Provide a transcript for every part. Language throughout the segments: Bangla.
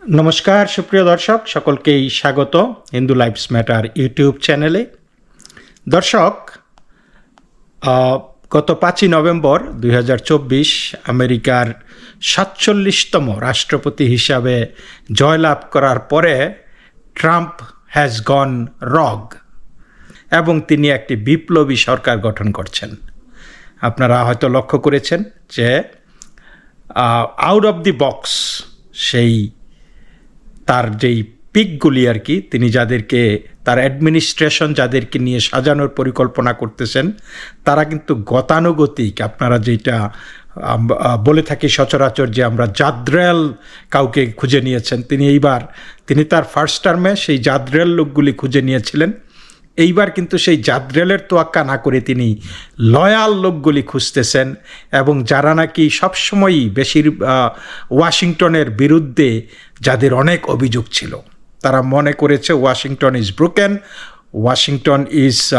নমস্কার, সুপ্রিয় দর্শক, সকলকেই স্বাগত হিন্দু লাইফস ম্যাটার ইউটিউব চ্যানেলে। দর্শক গত পাঁচই নভেম্বর দু হাজার চব্বিশ আমেরিকার সাতচল্লিশতম রাষ্ট্রপতি হিসাবে জয়লাভ করার পরে ট্রাম্প হ্যাজ গন রগ এবং তিনি একটি বিপ্লবী সরকার গঠন করছেন। আপনারা হয়তো লক্ষ্য করেছেন যে আউট অফ দি বক্স সেই তার যেই পিকগুলি আর কি, তিনি যাদেরকে, তার অ্যাডমিনিস্ট্রেশন যাদেরকে নিয়ে সাজানোর পরিকল্পনা করতেছেন, তারা কিন্তু গতানুগতিক। আপনারা যেটা বলে থাকি সচরাচর যে আমরা জাদ্রেল কাউকে খুঁজে নিয়েছেন। তিনি এইবার, তিনি তার ফার্স্ট টার্মে সেই জাদ্রেল লোকগুলি খুঁজে নিয়েছিলেন। এইবার কিন্তু সেই জাদ্রেলের তোয়াক্কা না করে তিনি লয়াল লোকগুলি খুঁজতেছেন এবং যারা নাকি সবসময়ই বেশির ওয়াশিংটনের বিরুদ্ধে যাদের অনেক অভিযোগ ছিল। তারা মনে করেছে Washington is broken Washington is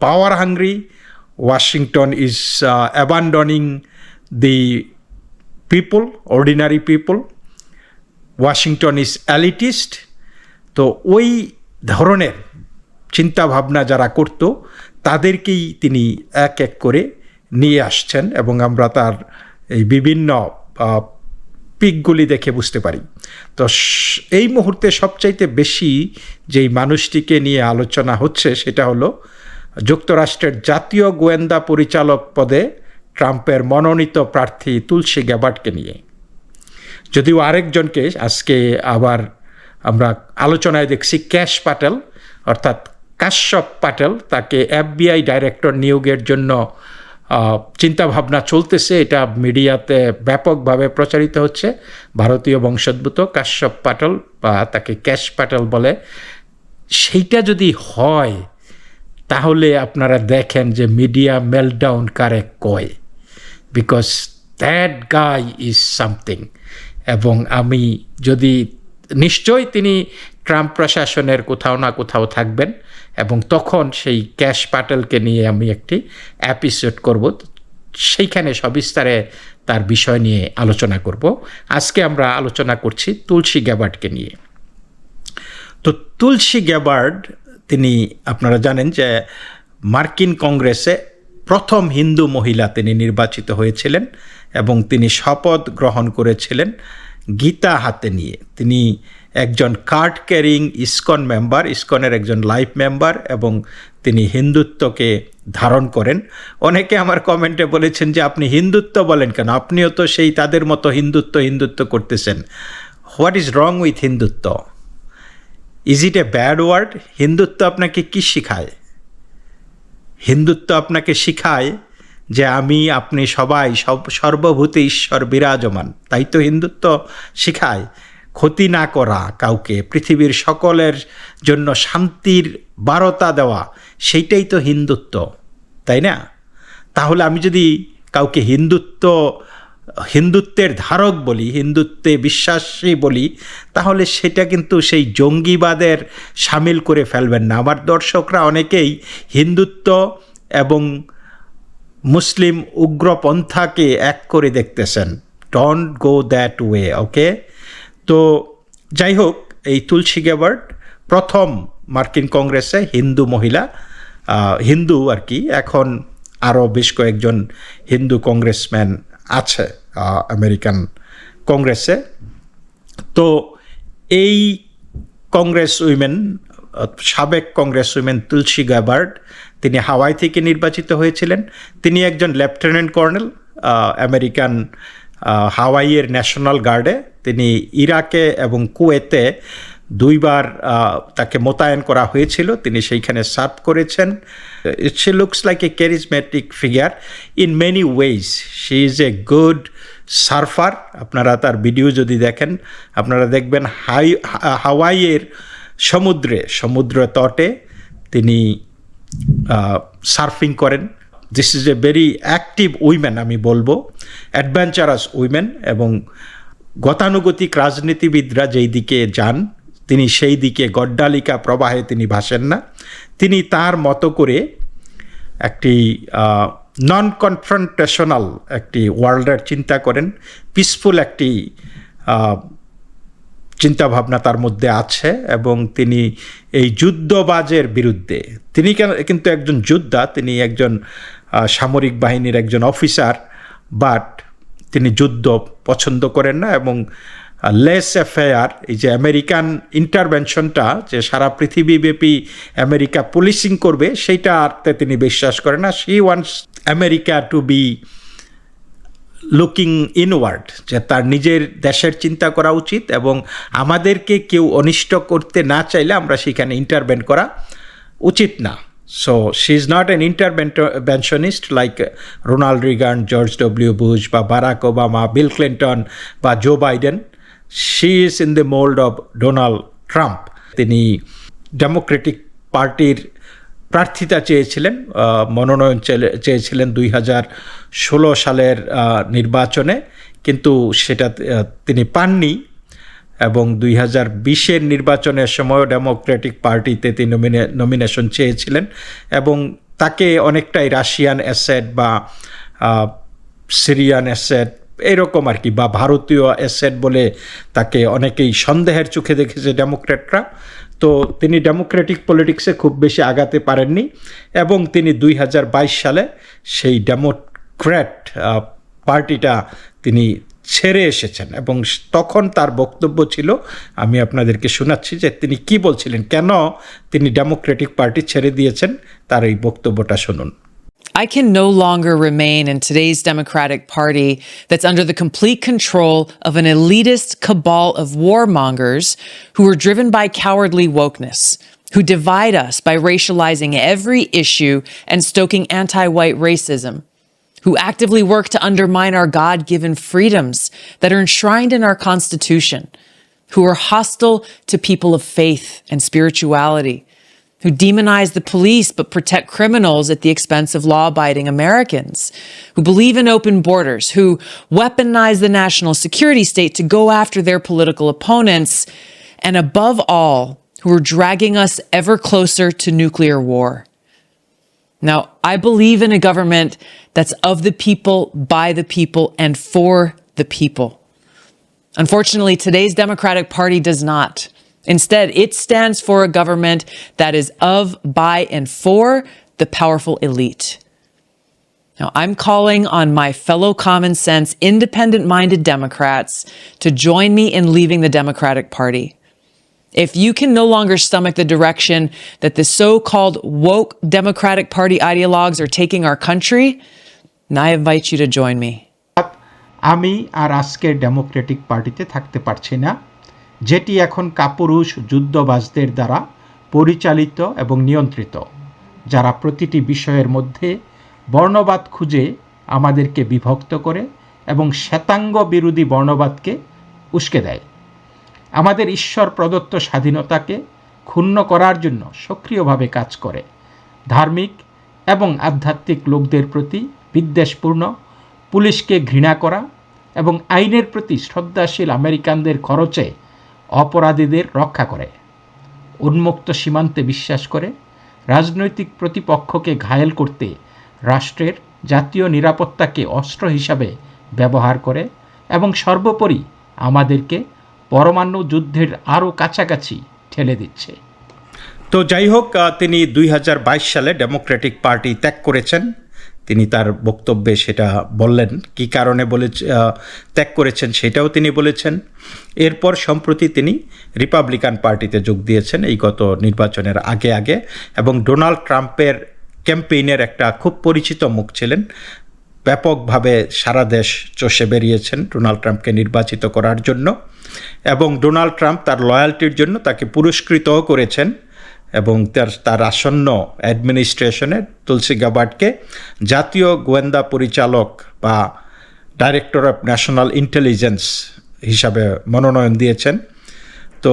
power hungry Washington is abandoning the people ordinary people Washington is elitist তো ওই ধরনের চিন্তা ভাবনা যারা করত, তাদেরকেই তিনি এক এক করে নিয়ে আসছেন এবং আমরা তার এই বিভিন্ন পিকগুলি দেখে বুঝতে পারি। তো এই মুহূর্তে সবচাইতে বেশি যেই মানুষটিকে নিয়ে আলোচনা হচ্ছে সেটা হলো যুক্তরাষ্ট্রের জাতীয় গোয়েন্দা পরিচালক পদে ট্রাম্পের মনোনীত প্রার্থী তুলসী গ্যাবার্টকে নিয়ে। যদিও আরেকজনকে আজকে আবার আমরা আলোচনায় দেখছি ক্যাশ পাটেল অর্থাৎ কাশ্যপ পাটেল, তাকে এফবিআই ডাইরেক্টর নিয়োগের জন্য চিন্তাভাবনা চলতেছে। এটা মিডিয়াতে ব্যাপকভাবে প্রচারিত হচ্ছে। ভারতীয় বংশোদ্ভূত কাশ্যপ পাটেল বা তাকে ক্যাশ পাটেল বলে। সেইটা যদি হয়, তাহলে আপনারা দেখেন যে মিডিয়া মেলডাউন কারে কয়। Because that guy is something এবং আমি যদি, নিশ্চয়ই তিনি ট্রাম্প প্রশাসনের কোথাও না কোথাও থাকবেন। এবং তখন সেই ক্যাশ পাটেলকে নিয়ে আমি একটি অ্যাপিসোড করব। সেইখানে সবিস্তারে তার বিষয় নিয়ে আলোচনা করব। আজকে আমরা আলোচনা করছি তুলসী গ্যাবার্টকে নিয়ে। তো তুলসী গ্যাবার্ড তিনি আপনারা জানেন যে মার্কিন কংগ্রেসে প্রথম হিন্দু মহিলা তিনি নির্বাচিত হয়েছিলেন এবং তিনি শপথ গ্রহণ করেছিলেন গীতা হাতে নিয়ে। তিনি একজন কার্ড ক্যারিং ইসকন মেম্বার ইসকনের একজন লাইফ মেম্বার এবং তিনি হিন্দুত্বকে ধারণ করেন। অনেকে আমার কমেন্টে বলেছেন যে, আপনি হিন্দুত্ব বলেন কেন? আপনিও তো সেই তাদের মতো হিন্দুত্ব হিন্দুত্ব করতেছেন। What is wrong with Hindutva? Is it a bad word Hindutva আপনাকে কি শিখায়? হিন্দুত্ব আপনাকে শিখায় যে, আমি, আপনি সবাই সব, সর্বভূতে ঈশ্বর বিরাজমান। তাই তো হিন্দুত্ব শিখায়। ক্ষতি না করা কাউকে, পৃথিবীর সকলের জন্য শান্তির বারতা দেওয়া, সেইটাই তো হিন্দুত্ব, তাই না? তাহলে আমি যদি কাউকে হিন্দুত্ব, হিন্দুত্বের ধারক বলি, হিন্দুত্বে বিশ্বাসী বলি, তাহলে সেটা কিন্তু সেই জঙ্গিবাদের সামিল করে ফেলবেন না। আমার দর্শকরা অনেকেই হিন্দুত্ব এবং মুসলিম উগ্রপন্থাকে এক করে দেখতেছেন। Don't go that way okay তো যাই হোক, এই তুলসী গ্যাবার্ড প্রথম মার্কিন কংগ্রেসে হিন্দু মহিলা হিন্দু আর কি, এখন আরও বেশ কয়েকজন হিন্দু কংগ্রেসম্যান আছে আমেরিকান কংগ্রেসে। তো এই কংগ্রেস উইমেন, সাবেক কংগ্রেস উইমেন তুলসী গ্যাবার্ড তিনি হাওয়াই থেকে নির্বাচিত হয়েছিলেন। তিনি একজন লেফটেন্যান্ট কর্নেল আমেরিকান হাওয়াইয়ের ন্যাশনাল গার্ডে তিনি ইরাকে এবং কুয়েতে দুইবার তাকে মোতায়েন করা হয়েছিল। তিনি সেইখানে সার্ভ করেছেন। সে looks like a charismatic figure in many ways she is a good surfer আপনারা তার ভিডিও যদি দেখেন, আপনারা দেখবেন হাই হাওয়াইয়ের সমুদ্রে, সমুদ্র তটে তিনি সার্ফিং করেন। This is a very active women আমি বলব অ্যাডভেঞ্চারাস উইমেন এবং গতানুগতিক রাজনীতিবিদরা যেই দিকে যান, তিনি সেই দিকে গড্ডালিকা প্রবাহে তিনি ভাসেন না। তিনি তার মতো করে একটি নন কনফ্রন্টেশনাল একটি ওয়ার্ল্ডের চিন্তা করেন। পিসফুল একটি চিন্তাভাবনা তার মধ্যে আছে এবং তিনি এই যুদ্ধবাজের বিরুদ্ধে। তিনি কেন- কিন্তু একজন যোদ্ধা, তিনি একজন সামরিক বাহিনীর একজন অফিসার, বাট তিনি যুদ্ধ পছন্দ করেন না এবং লেস অ্যাফেয়ার এই যে আমেরিকান ইন্টারভেনশনটা যে সারা পৃথিবীব্যাপী আমেরিকা পুলিশিং করবে সেইটাতে তিনি বিশ্বাস করেন না। She wants America to be looking inward যে তার নিজের দেশের চিন্তা করা উচিত এবং আমাদেরকে কেউ অনিষ্ট করতে না চাইলে আমরা সেখানে ইন্টারভেন করা উচিত না। She is not an interventionist like Ronald Reagan George W Bush বা বারাক ওবামা বিল ক্লিন্টন বা Joe Biden she is in the mould of Donald Trump তিনি ডেমোক্রেটিক পার্টির প্রার্থিতা চেয়েছিলেন মনোনয়ন চেয়েছিলেন দুই হাজার ষোলো সালের নির্বাচনে। কিন্তু সেটা তিনি পাননি। এবং দুই হাজার বিশের নির্বাচনের সময়ও ডেমোক্রেটিক পার্টিতে তিনি নমিনে- নমিনেশন চেয়েছিলেন এবং তাকে অনেকটাই রাশিয়ান অ্যাসেট বা সিরিয়ান অ্যাসেট এরকম আর কি বা ভারতীয় অ্যাসেট বলে তাকে অনেকেই সন্দেহের চোখে দেখেছে ডেমোক্রেটরা তো তিনি ডেমোক্রেটিক পলিটিক্সে খুব বেশি আগাতে পারেননি এবং তিনি দুই হাজার বাইশ সালে সেই ডেমোক্র্যাট পার্টিটা তিনি ছেড়ে এসেছেন এবং তখন তার বক্তব্য ছিল আমি আপনাদেরকে শোনাচ্ছি যে তিনি কি বলছিলেন কেন তিনি ডেমোক্রেটিক পার্টি ছেড়ে দিয়েছেন তার এই বক্তব্যটা শুনুন I can no longer remain in today's Democratic Party that's under the complete control of an elitist cabal of warmongers who are driven by cowardly wokeness, who divide us by racializing every issue and stoking anti white racism, who actively work to undermine our God given freedoms that are enshrined in our Constitution, who are hostile to people of faith and spirituality who demonize the police but protect criminals at the expense of law abiding Americans, who believe in open borders, who weaponize the national security state to go after their political opponents, and above all, who are dragging us ever closer to nuclear war. Now, I believe in a government that's of the people, by the people, and for the people. Unfortunately, today's Democratic Party does not. Instead, it stands for a government that is of, by, and for the powerful elite. Now, I'm calling on my fellow common sense, independent minded Democrats to join me in leaving the Democratic Party. If you can no longer stomach the direction that the so called woke Democratic Party ideologues are taking our country, then I invite you to join me. আমি আর আজকের ডেমোক্রেটিক পার্টিতে থাকতে পারছি না যেটি এখন কাপুরুষ যুদ্ধবাজদের দ্বারা পরিচালিত এবং নিয়ন্ত্রিত যারা প্রতিটি বিষয়ের মধ্যে বর্ণবাদ খুঁজে আমাদেরকে বিভক্ত করে এবং শ্বেতাঙ্গ বিরোধী বর্ণবাদকে উস্কে দেয় আমাদের ঈশ্বর প্রদত্ত স্বাধীনতাকে ক্ষুণ্ণ করার জন্য সক্রিয়ভাবে কাজ করে। ধার্মিক এবং আধ্যাত্মিক লোকদের প্রতি বিদ্বেষপূর্ণ, পুলিশকে ঘৃণা করা এবং আইনের প্রতি শ্রদ্ধাশীল আমেরিকানদের খরচে অপরাধীদের রক্ষা করে। উন্মুক্ত সীমান্তে বিশ্বাস করে রাজনৈতিক প্রতিপক্ষকে ঘায়েল করতে রাষ্ট্রের জাতীয় নিরাপত্তাকে অস্ত্র হিসাবে ব্যবহার করে এবং সর্বোপরি আমাদেরকে পরমাণু যুদ্ধের আরও কাছাকাছি ঠেলে দিচ্ছে। তো যাই হোক তিনি দুই হাজার বাইশ সালে ডেমোক্রেটিক পার্টি ত্যাগ করেছেন। তিনি তার বক্তব্যে সেটা বললেন, কি কারণে বলে ত্যাগ করেছেন সেটাও তিনি বলেছেন। এরপর সম্প্রতি তিনি রিপাবলিকান পার্টিতে যোগ দিয়েছেন এই গত নির্বাচনের আগে আগে এবং ডোনাল্ড ট্রাম্পের ক্যাম্পেইনের একটা খুব পরিচিত মুখ ছিলেন। ব্যাপকভাবে সারা দেশ চষে বেরিয়েছেন ডোনাল্ড ট্রাম্পকে নির্বাচিত করার জন্য এবং ডোনাল্ড ট্রাম্প তার লয়ালটির জন্য তাকে পুরস্কৃতও করেছেন এবং তার তার আসন্ন অ্যাডমিনিস্ট্রেশনে তুলসী গাবার্ডকে জাতীয় গোয়েন্দা পরিচালক বা ডাইরেক্টর অফ ন্যাশনাল ইন্টেলিজেন্স হিসাবে মনোনয়ন দিয়েছেন। তো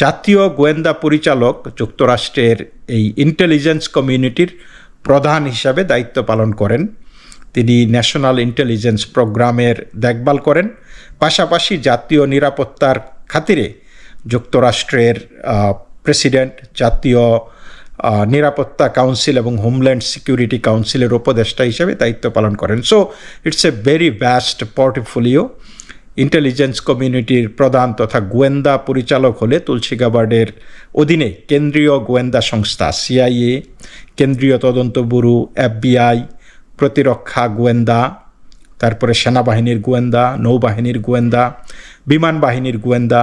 জাতীয় গোয়েন্দা পরিচালক যুক্তরাষ্ট্রের এই ইন্টেলিজেন্স কমিউনিটির প্রধান হিসাবে দায়িত্ব পালন করেন। তিনি ন্যাশনাল ইন্টেলিজেন্স প্রোগ্রামের দেখভাল করেন। পাশাপাশি জাতীয় নিরাপত্তার খাতিরে যুক্তরাষ্ট্রের প্রেসিডেন্ট জাতীয় নিরাপত্তা কাউন্সিল এবং হোমল্যান্ড সিকিউরিটি কাউন্সিলের উপদেষ্টা হিসেবে দায়িত্ব পালন করেন। So it's a very vast portfolio intelligence কমিউনিটির প্রধান তথা গোয়েন্দা পরিচালক হলে তুলসী গাবার্ডের অধীনে কেন্দ্রীয় গোয়েন্দা সংস্থা সিআইএ কেন্দ্রীয় তদন্ত ব্যুরো এফবিআই প্রতিরক্ষা গোয়েন্দা, তারপরে সেনাবাহিনীর গোয়েন্দা, নৌবাহিনীর গোয়েন্দা, বিমান বাহিনীর গোয়েন্দা,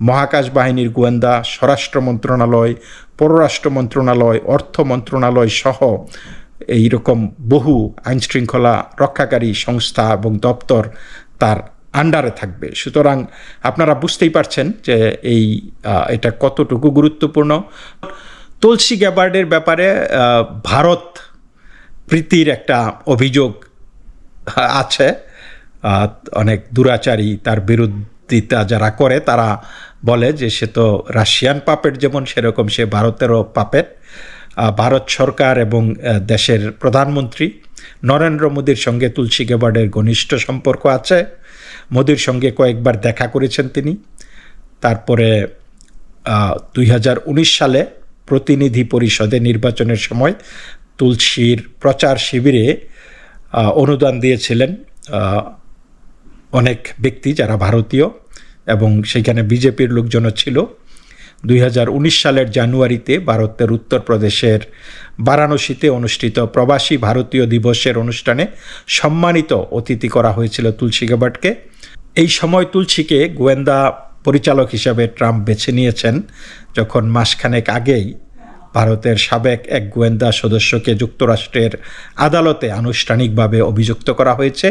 মহাকাশ বাহিনীর গোয়েন্দা, স্বরাষ্ট্র মন্ত্রণালয়, পররাষ্ট্র মন্ত্রণালয়, অর্থ মন্ত্রণালয় সহ এইরকম বহু আইনশৃঙ্খলা রক্ষাকারী সংস্থা এবং দপ্তর তার আন্ডারে থাকবে। সুতরাং আপনারা বুঝতেই পারছেন যে এই এটা কতটুকু গুরুত্বপূর্ণ। তুলসী গ্যাবার্ডের ব্যাপারে ভারত প্রীতির একটা অভিযোগ আছে। অনেক দুরাচারী তার বিরোধিতা যারা করে, তারা বলে যে সে তো রাশিয়ান পাপেট যেমন সেরকম, সে ভারতেরও পাপেট ভারত সরকার এবং দেশের প্রধানমন্ত্রী নরেন্দ্র মোদীর সঙ্গে তুলসী গেবার্ডের ঘনিষ্ঠ সম্পর্ক আছে। মোদীর সঙ্গে কয়েকবার দেখা করেছেন তিনি। তারপরে দুই হাজার উনিশ সালে প্রতিনিধি পরিষদে নির্বাচনের সময় তুলসীর প্রচার শিবিরে অনুদান দিয়েছিলেন অনেক ব্যক্তি যারা ভারতীয় এবং সেখানে বিজেপির লোকজনও ছিল। দুই হাজার উনিশ সালের জানুয়ারিতে ভারতের উত্তরপ্রদেশের বারাণসীতে অনুষ্ঠিত প্রবাসী ভারতীয় দিবসের অনুষ্ঠানে সম্মানিত অতিথি করা হয়েছিল তুলসী গেবার্টকে এই সময় তুলসীকে গোয়েন্দা পরিচালক হিসাবে ট্রাম্প বেছে নিয়েছেন, যখন মাসখানেক আগেই ভারতের সাবেক এক গোয়েন্দা সদস্যকে যুক্তরাষ্ট্রের আদালতে আনুষ্ঠানিকভাবে অভিযুক্ত করা হয়েছে।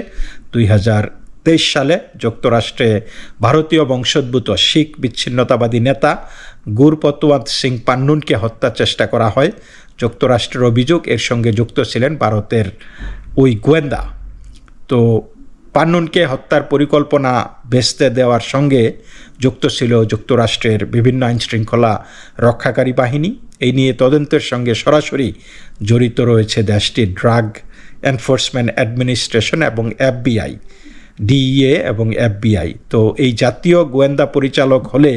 দুই হাজার তেইশ সালে যুক্তরাষ্ট্রে ভারতীয় বংশোদ্ভূত শিখ বিচ্ছিন্নতাবাদী নেতা গুরপতওয়ান্ত সিং পান্নুনকে হত্যার চেষ্টা করা হয়। যুক্তরাষ্ট্রের অভিযোগ এর সঙ্গে যুক্ত ছিলেন ভারতের ওই গোয়েন্দা। তো পান্নুনকে হত্যার পরিকল্পনা বেচতে দেওয়ার সঙ্গে যুক্ত ছিল যুক্তরাষ্ট্রের বিভিন্ন আইনশৃঙ্খলা রক্ষাকারী বাহিনী। এই নিয়ে তদন্তের সঙ্গে সরাসরি জড়িত রয়েছে দেশটির ড্রাগ এনফোর্সমেন্ট অ্যাডমিনিস্ট্রেশন এবং এফবিআই, ডিইএ এবং এফবিআই। তো এই জাতীয় গোয়েন্দা পরিচালক হলে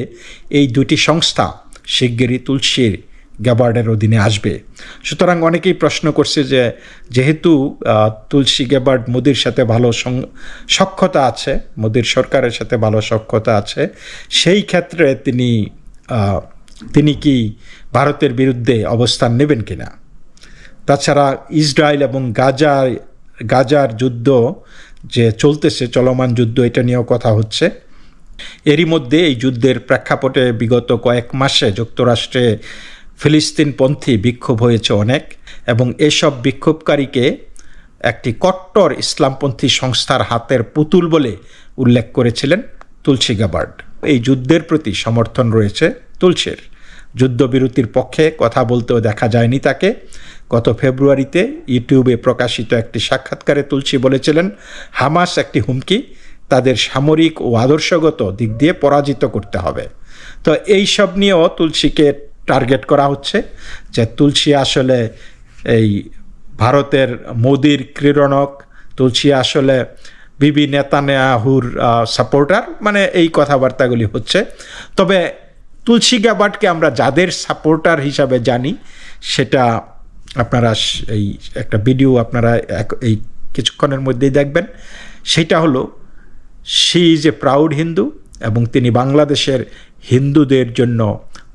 এই দুটি সংস্থা শিগগিরই তুলসীর গ্যাবার্ডের অধীনে আসবে। সুতরাং অনেকেই প্রশ্ন করছে যে, যেহেতু তুলসী গ্যাবার্ড মোদির সাথে ভালো সক্ষতা আছে, মোদির সরকারের সাথে ভালো সক্ষতা আছে, সেই ক্ষেত্রে তিনি তিনি কি ভারতের বিরুদ্ধে অবস্থান নেবেন কিনা? তাছাড়া ইসরায়েল এবং গাজার গাজার যুদ্ধ যে চলতেছে, চলমান যুদ্ধ, এটা নিয়েও কথা হচ্ছে। এরই মধ্যে এই যুদ্ধের প্রেক্ষাপটে বিগত কয়েক মাসে যুক্তরাষ্ট্রে ফিলিস্তিনপন্থী বিক্ষোভ হয়েছে অনেক এবং এসব বিক্ষোভকারীকে একটি কট্টর ইসলামপন্থী সংস্থার হাতের পুতুল বলে উল্লেখ করেছিলেন তুলসী গাবার্ড। এই যুদ্ধের প্রতি সমর্থন রয়েছে তুলসীর। যুদ্ধবিরতির পক্ষে কথা বলতেও দেখা যায়নি তাকে। গত ফেব্রুয়ারিতে ইউটিউবে প্রকাশিত একটি সাক্ষাৎকারে তুলসী বলেছিলেন, হামাস একটি হুমকি, তাদের সামরিক ও আদর্শগত দিক দিয়ে পরাজিত করতে হবে। তো এই সব নিয়েও তুলসীকে টার্গেট করা হচ্ছে যে তুলসী আসলে এই ভারতের মোদির ক্রীড়নক, তুলসী আসলে বিবি নেতানিয়াহুর সাপোর্টার মানে এই কথাবার্তাগুলি হচ্ছে। তবে তুলসী গ্যাবার্টকে আমরা যাদের সাপোর্টার হিসাবে জানি, সেটা আপনারা এই একটা ভিডিও আপনারা এই কিছুক্ষণের মধ্যেই দেখবেন। সেটা হলো she is a proud Hindu এবং তিনি বাংলাদেশের হিন্দুদের জন্য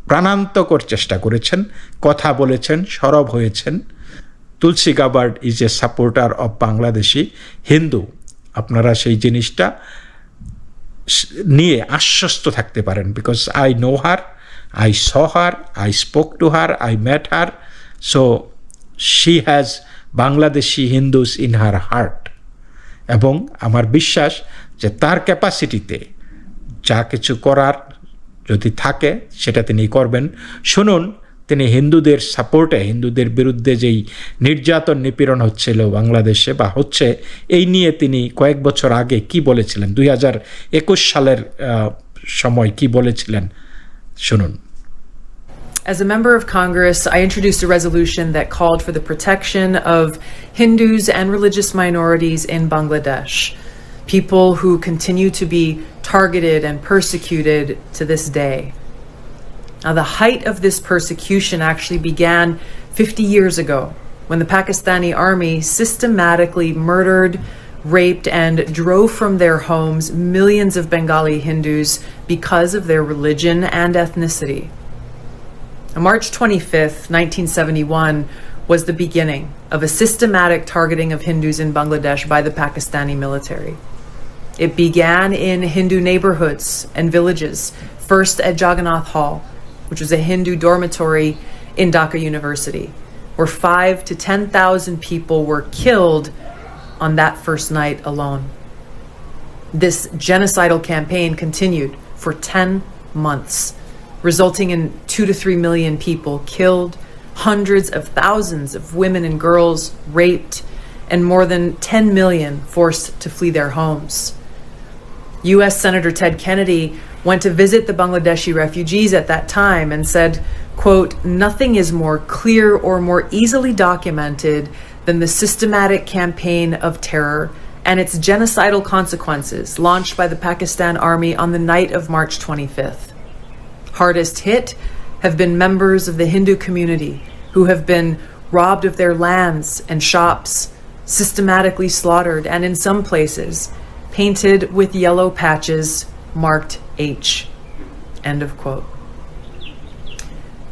প্রাণান্তকর চেষ্টা করেছেন, কথা বলেছেন, সরব হয়েছেন। Tulsi Gabbard is a supporter of Bangladeshi Hindu. আপনারা সেই জিনিসটা নিয়ে আশ্বস্ত থাকতে পারেন because I know her I saw her I spoke to her I met her so she has Bangladeshi Hindus in her heart এবং আমার বিশ্বাস যে তার ক্যাপাসিটিতে যা কিছু করার যদি থাকে সেটা তিনি করবেন শুনুন তিনি হিন্দুদের সাপোর্টে হিন্দুদের বিরুদ্ধে যেই নির্যাতন নিপীড়ন হচ্ছিল বাংলাদেশে বা হচ্ছে এই নিয়ে তিনি কয়েক বছর আগে কি বলেছিলেন দুই হাজার একুশ সালের সময় কি বলেছিলেন শুনুন As a member of Congress, I introduced a resolution that called for the protection of Hindus and religious minorities in Bangladesh, people who continue to be targeted and persecuted to this day. Now, the height of this persecution actually began 50 years ago when the Pakistani army systematically murdered raped, and drove from their homes millions of Bengali Hindus because of their religion and ethnicity. On March 25th, 1971, was the beginning of a systematic targeting of Hindus in Bangladesh by the Pakistani military. It began in Hindu neighborhoods and villages, first at Jagannath Hall, which was a Hindu dormitory in Dhaka University, where five to 10,000 people were killed on that first night alone. This genocidal campaign continued for 10 months, resulting in two to three million people killed, hundreds of thousands of women and girls raped, and more than 10 million forced to flee their homes. U.S. Senator Ted Kennedy went to visit the Bangladeshi refugees at that time and said, quote, nothing is more clear or more easily documented than the systematic campaign of terror and its genocidal consequences launched by the Pakistan Army on the night of March 25th. Hardest hit have been members of the Hindu community who have been robbed of their lands and shops, systematically slaughtered, and in some places, painted with yellow patches marked H. End of quote.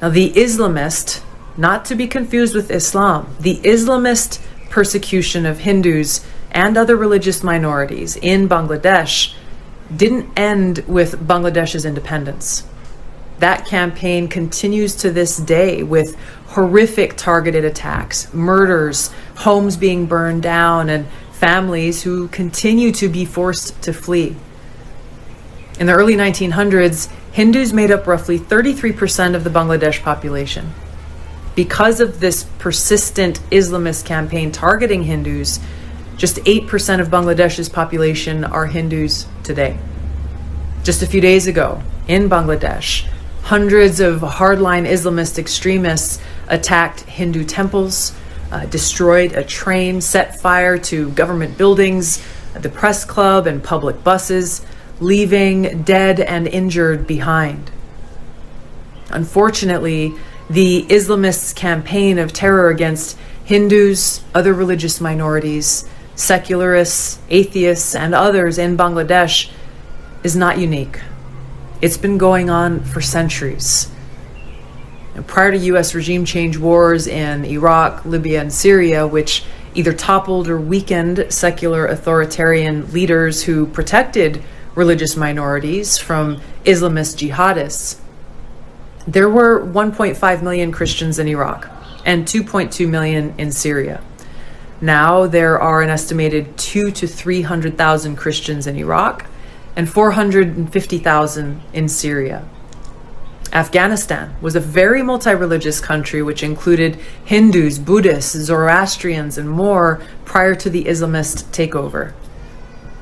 Now, the Islamist, not to be confused with Islam, the Islamist persecution of Hindus and other religious minorities in Bangladesh didn't end with Bangladesh's independence. That campaign continues to this day with horrific targeted attacks, murders, homes being burned down, and families who continue to be forced to flee. In the early 1900s, Hindus made up roughly 33% of the Bangladesh population. Because of this persistent Islamist campaign targeting Hindus, just 8% of Bangladesh's population are Hindus today. Just a few days ago, in Bangladesh, hundreds of hardline Islamist extremists attacked Hindu temples, uh, destroyed a train, set fire to government buildings, the press club, and public buses, leaving dead and injured behind. Unfortunately, the Islamists' campaign of terror against Hindus, other religious minorities, secularists, atheists, and others in Bangladesh is not unique. It's been going on for centuries. And prior to US regime change wars in Iraq, Libya, and Syria, which either toppled or weakened secular authoritarian leaders who protected religious minorities from Islamist jihadists, there were 1.5 million Christians in Iraq and 2.2 million in Syria. Now there are an estimated two to 300,000 Christians in Iraq and 450,000 in Syria. Afghanistan was a very multi religious country which included Hindus, Buddhists, Zoroastrians, and more prior to the Islamist takeover.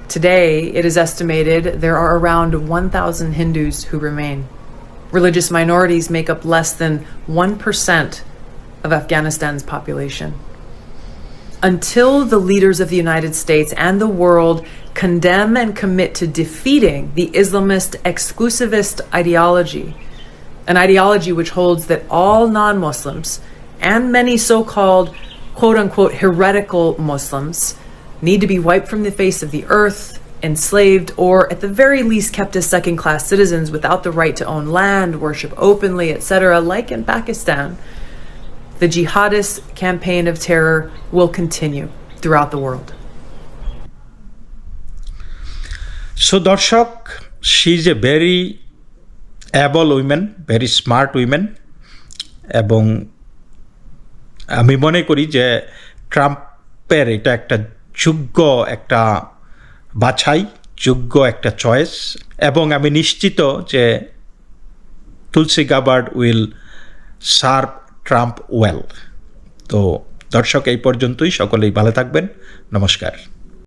Today, it is estimated there are around 1,000 Hindus who remain. Religious minorities make up less than 1% of Afghanistan's population. Until the leaders of the United States and the world condemn and commit to defeating the Islamist exclusivist ideology, an ideology which holds that all non Muslims and many so called quote unquote heretical Muslims need to be wiped from the face of the earth, enslaved, or at the very least kept as second class citizens without the right to own land, worship openly, etc., like in Pakistan, the jihadist campaign of terror will continue throughout the world. So দর্শক she is a very able women very smart women এবং আমি মনে করি যে ট্রাম্পের এটা একটা যোগ্য একটা বাছাই, যোগ্য একটা চয়েস এবং আমি নিশ্চিত যে Tulsi Gabbard will serve Trump well তো দর্শক, এই পর্যন্তই। সকলেই ভালো থাকবেন। নমস্কার।